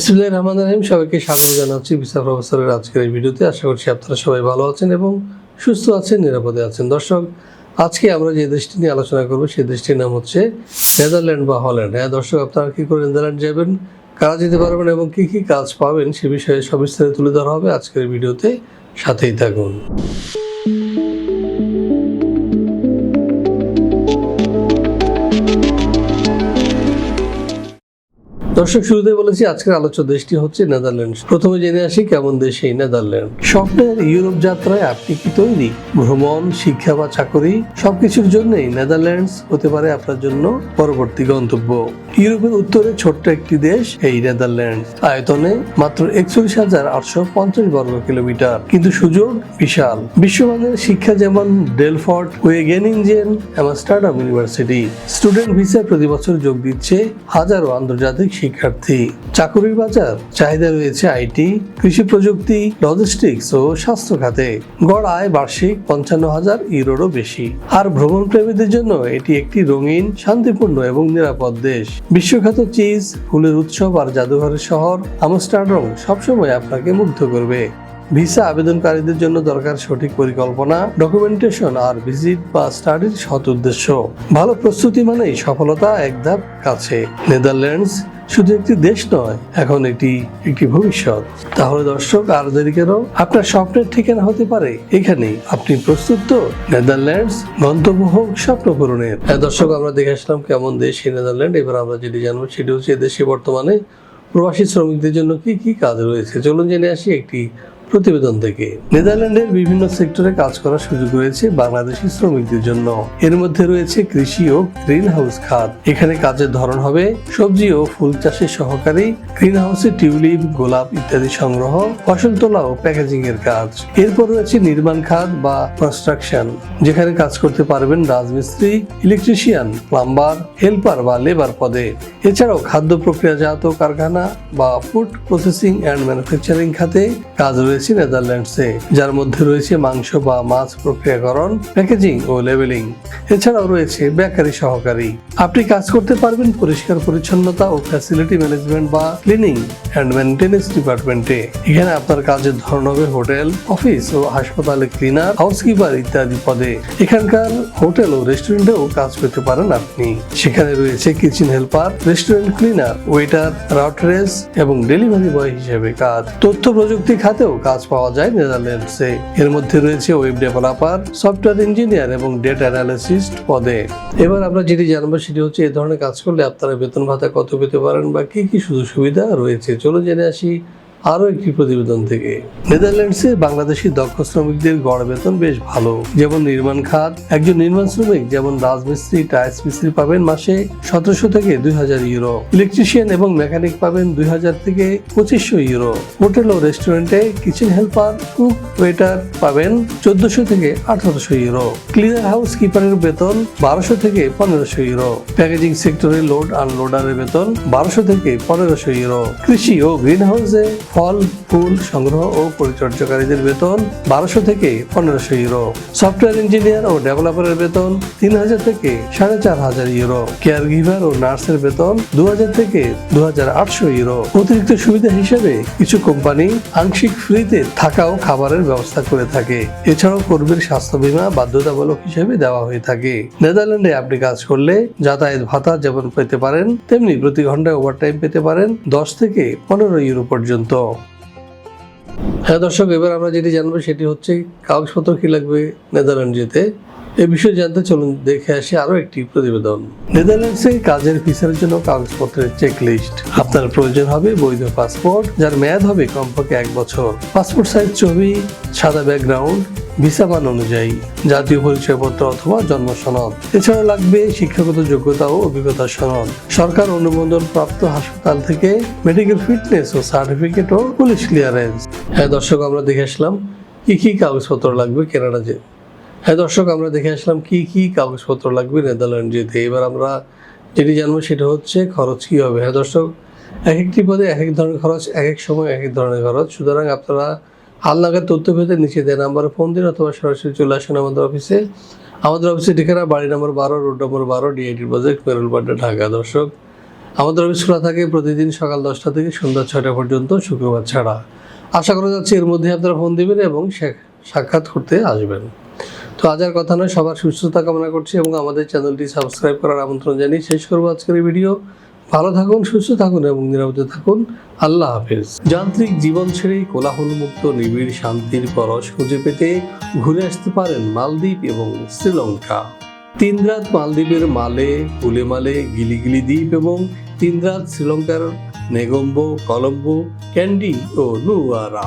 বিসমুল্লাহ রহমান রহিম, সবাইকে স্বাগত জানাচ্ছি ভিসা প্রফেসরের আজকের এই ভিডিওতে। আশা করছি আপনারা সবাই ভালো আছেন এবং সুস্থ আছেন, নিরাপদে আছেন। দর্শক, আজকে আমরা যে দেশটি নিয়ে আলোচনা করব, সেই দেশটির নাম হচ্ছে নেদারল্যান্ড বা হল্যান্ড। হ্যাঁ দর্শক, আপনারা কী করে নেদারল্যান্ড যাবেন, কারা যেতে পারবেন এবং কী কী কাজ পাবেন, সে বিষয়ে সবিস্তারে তুলে ধরা হবে আজকের ভিডিওতে। সাথেই থাকুন। দর্শক শুরুতে বলেছি আজকের আলোচ্য দেশটি হচ্ছে নেদারল্যান্ড প্রথমে জেনে আসি কেমন দেশ এই নেদারল্যান্ড। স্বপ্নের ইউরোপ যাত্রায় আপনি কি তৈরি? ভ্রমণ, শিক্ষা বা চাকরি? সবকিছুর জন্যই নেদারল্যান্ডস হতে পারে আপনার জন্য পরবর্তী গন্তব্য। ইউরোপের উত্তরে ছোট্ট একটি দেশ এই নেদারল্যান্ড আয়তনে মাত্র একচল্লিশ হাজার আটশো পঞ্চাশ বর্গ কিলোমিটার। কিন্তু সুযোগ বিশাল। বিশ্বমানের শিক্ষা যেমন Delft Wageningen Amsterdam university. Student ভিসায় প্রতি বছর যোগ দিচ্ছে হাজারো আন্তর্জাতিক শিক্ষার্থী। চাকুরির বাজার, চাহিদা রয়েছে আইটি, কৃষি প্রযুক্তি লজিস্টিক্স ও স্বাস্থ্য খাতে। গড় আয় বার্ষিক পঞ্চান্ন হাজার ইউরোরও বেশি। আর ভ্রমণ প্রেমীদের জন্য এটি একটি রঙিন, শান্তিপূর্ণ এবং নিরাপদ দেশ। বিশ্বখ্যাত চিজ, ফুলের উৎসব আর জাদুঘরের শহর আমস্টারডম সবসময় আপনাকে মুগ্ধ করবে। ভিসা আবেদনকারীদের জন্য দরকার সঠিক পরিকল্পনা ডকুমেন্টেশন আর ভিজিট বা স্টাডির সৎ উদ্দেশ্য। ভালো প্রস্তুতি মানেই সফলতা এক ধাপ কাছে। নেদারল্যান্ডস শুধু একটি দেশ নয়, এখন এটি একটি ভবিষ্যৎ। তাহলে দর্শক, আর দেরি কেন? আপনার স্বপ্নের ঠিকানা হতে পারে। এখানে আপনি প্রস্তুত তো? নেদারল্যান্ডস গন্তব্য হোক, স্বপ্ন পূরণের। হ্যাঁ দর্শক, আমরা দেখে আসলাম কেমন দেশ এই নেদারল্যান্ড। এবার আমরা যেটি জানব, সেটি হচ্ছে দেশে বর্তমানে প্রবাসী শ্রমিকদের জন্য কি কি কাজ রয়েছে। চলুন জেনে আসি একটি প্রতিবেদন থেকে। নেদারল্যান্ডের বিভিন্ন সেক্টরে কাজ করার সুযোগ রয়েছে বাংলাদেশি শ্রমিকদের জন্য। এর মধ্যে রয়েছে কৃষি ও গ্রিন হাউস খাত। এখানে কাজের ধরন হবে সবজি ও ফুল চাষের সহকারী গ্রিন হাউসে টিউলিপ, গোলাপ ইত্যাদি সংগ্রহ, ফসল তোলা ও প্যাকেজিং এর কাজ। এরপর রয়েছে নির্মাণ খাত বা কনস্ট্রাকশন, যেখানে কাজ করতে পারবেন রাজমিস্ত্রি, ইলেকট্রিশিয়ান, প্লাম্বার, হেল্পার বা লেবার পদে। এছাড়াও খাদ্য প্রক্রিয়াজাত কারখানা বা ফুড প্রসেসিং অ্যান্ড ম্যানুফ্যাকচারিং খাতে কাজ রয়েছে। নেদারল্যান্ডসে, যার মধ্যে রয়েছে মাংস বা মাছ প্রক্রিয়াকরণ, প্যাকেজিং ও লেবেলিং। এছাড়াও রয়েছে বেকারি সহকারী। আপনি কাজ করতে পারবেন পরিষ্কার পরিচ্ছন্নতা ও ফ্যাসিলিটি ম্যানেজমেন্ট বা ক্লিনিং অ্যান্ড মেনটেন্যান্স ডিপার্টমেন্টে এখানে আপনার কাজের ধরন হবে হোটেল, অফিস ও হাসপাতালে ক্লিনার হাউসকিপার ইত্যাদি পদে। এখানকার হোটেল ও রেস্টুরেন্টেও কাজ পেতে পারেন আপনি। সেখানে রয়েছে kitchen helper restaurant cleaner waiter waitress এবং ডেলিভারি বয় হিসেবে কাজ। তথ্য প্রযুক্তি খাতেও কাজ পাওয়া যায়। নেদারল্যান্ডসে এর মধ্যে রয়েছে ওয়েব ডেভেলপার সফটওয়্যার ইঞ্জিনিয়ার এবং ডেটা অ্যানালিস্ট পদে। এবার আমরা যেটি জানব সেটি হচ্ছে এ ধরনের কাজ করলে আপনারা বেতন ভাতা কত পেতে পারেন বা কি কি সুযোগ সুবিধা রয়েছে। চলো জেনে আসি আরও একটি প্রতিবেদন থেকে। নেদারল্যান্ডসে বাংলাদেশি দক্ষ শ্রমিকদের গড় বেতন বেশ ভালো। যেমন নির্মাণ খাত, একজন নির্মাণ শ্রমিক যেমন রাজমিস্ত্রি টাইলস মিস্ত্রি পাবেন মাসে সতেরোশো থেকে দুই হাজার ইউরো। ইলেকট্রিশিয়ান এবং মেকানিক পাবেন দুই হাজার থেকে পঁচিশশো ইউরো। হোটেল ও রেস্টুরেন্টে কিচেন হেল্পার, কুক, ওয়েটার পাবেন চোদ্দশো থেকে আঠারোশো ইউরো। ক্লিনার হাউস কিপারের বেতন বারোশো থেকে পনেরোশো ইউরো। প্যাকেজিং সেক্টরে লোড আনলোডারের বেতন বারোশো থেকে পনেরোশো ইউরো। কৃষি ও গ্রিন হাউসে ফল, ফুল সংগ্রহ ও পরিচর্যাকারীদের বেতন বারোশো থেকে পনেরোশো ইউরো। সফটওয়্যার ইঞ্জিনিয়ার ও ডেভেলপারের বেতন তিন হাজার থেকে সাড়ে চার হাজার ইউরো। কেয়ার গিভার ও নার্সের বেতন দু হাজার থেকে দু হাজার আটশো ইউরো। অতিরিক্ত সুবিধা হিসেবে কিছু কোম্পানি আংশিক ফ্রিতে থাকা ও খাবারের ব্যবস্থা করে থাকে। এছাড়াও কর্মীর স্বাস্থ্য বীমা বাধ্যতামূলক হিসেবে দেওয়া হয়ে থাকে। নেদারল্যান্ডে আপনি কাজ করলে যাতায়াত ভাতা যেমন পেতে পারেন, তেমনি প্রতি ঘন্টায় ওভারটাইম পেতে পারেন দশ থেকে পনেরো ইউরো পর্যন্ত। হ্যাঁ দর্শক এবার আমরা যেটি জানব সেটি হচ্ছে কাগজপত্র কি লাগবে নেদারল্যান্ড যেতে এ বিষয়ে জানতে চলুন, দেখে আসি আরও একটি প্রতিবেদন। নেদারল্যান্ডসে কাজের ভিসার জন্য কাগজপত্রের চেক লিস্ট আপনার প্রয়োজন হবে বৈধ পাসপোর্ট, যার মেয়াদ হবে কমপক্ষে এক বছর। পাসপোর্ট সাইজ ছবি, সাদা ব্যাকগ্রাউন্ড ভিসা মান অনুযায়ী, জাতীয় পরিচয়পত্র অথবা জন্ম সনদ। এছাড়া লাগবে শিক্ষাগত যোগ্যতা ও অভিজ্ঞতা সনদ। সরকার অনুমোদন প্রাপ্ত হাসপাতাল থেকে মেডিকেল ফিটনেস ও সার্টিফিকেট ও পুলিশ ক্লিয়ারেন্স হ্যাঁ দর্শক, আমরা দেখে আসলাম, কি কি কাগজপত্র লাগবে কেনাডা যে হ্যাঁ দর্শক, আমরা দেখে আসলাম কি কি কাগজপত্র লাগবে নেদারল্যান্ড যেতে। এবার আমরা যেটি জানব সেটা হচ্ছে খরচ কী হবে। হ্যাঁ দর্শক এক একটি পদে এক এক ধরনের খরচ এক এক সময় এক এক ধরনের খরচ। সুতরাং আপনারা হালনাগাদ তথ্য পেতে নিচে দেয় নাম্বারে ফোন দিন অথবা সরাসরি চলে আসেন আমাদের অফিসে। আমাদের অফিসে ঠিকানা বাড়ি নম্বর বারো, রোড নম্বর বারো ডিআইটি প্রজেক্ট মেরুলপাড্ডা ঢাকা। দর্শক, আমাদের অফিস খোলা থাকে প্রতিদিন সকাল দশটা থেকে সন্ধ্যা ছয়টা পর্যন্ত, শুক্রবার ছাড়া। আশা করা যাচ্ছে এর মধ্যে আপনারা ফোন দিবেন এবং সাক্ষাৎ করতে আসবেন। তো আজ আর কথা নয়, সবার সুস্থতা কামনা করছি এবং আমাদের চ্যানেলটি সাবস্ক্রাইব করার আমন্ত্রণ জানিয়ে শেষ করব আজকের এই ভিডিও। ভালো থাকুন, সুস্থ থাকুন এবং নিরাপদে থাকুন। আল্লাহ হাফেজ। যান্ত্রিক জীবন ছেড়ে কোলাহলমুক্ত, নিবিড়, শান্তির পরশ খুঁজে পেতে ঘুরে আসতে পারেন মালদ্বীপ এবং শ্রীলঙ্কা। তিন রাত মালদ্বীপের মালে উলেমালে গিলিগিলি দ্বীপ এবং তিন রাত শ্রীলঙ্কার নেগম্বো, কলম্বো, ক্যান্ডি ও নুয়ারা।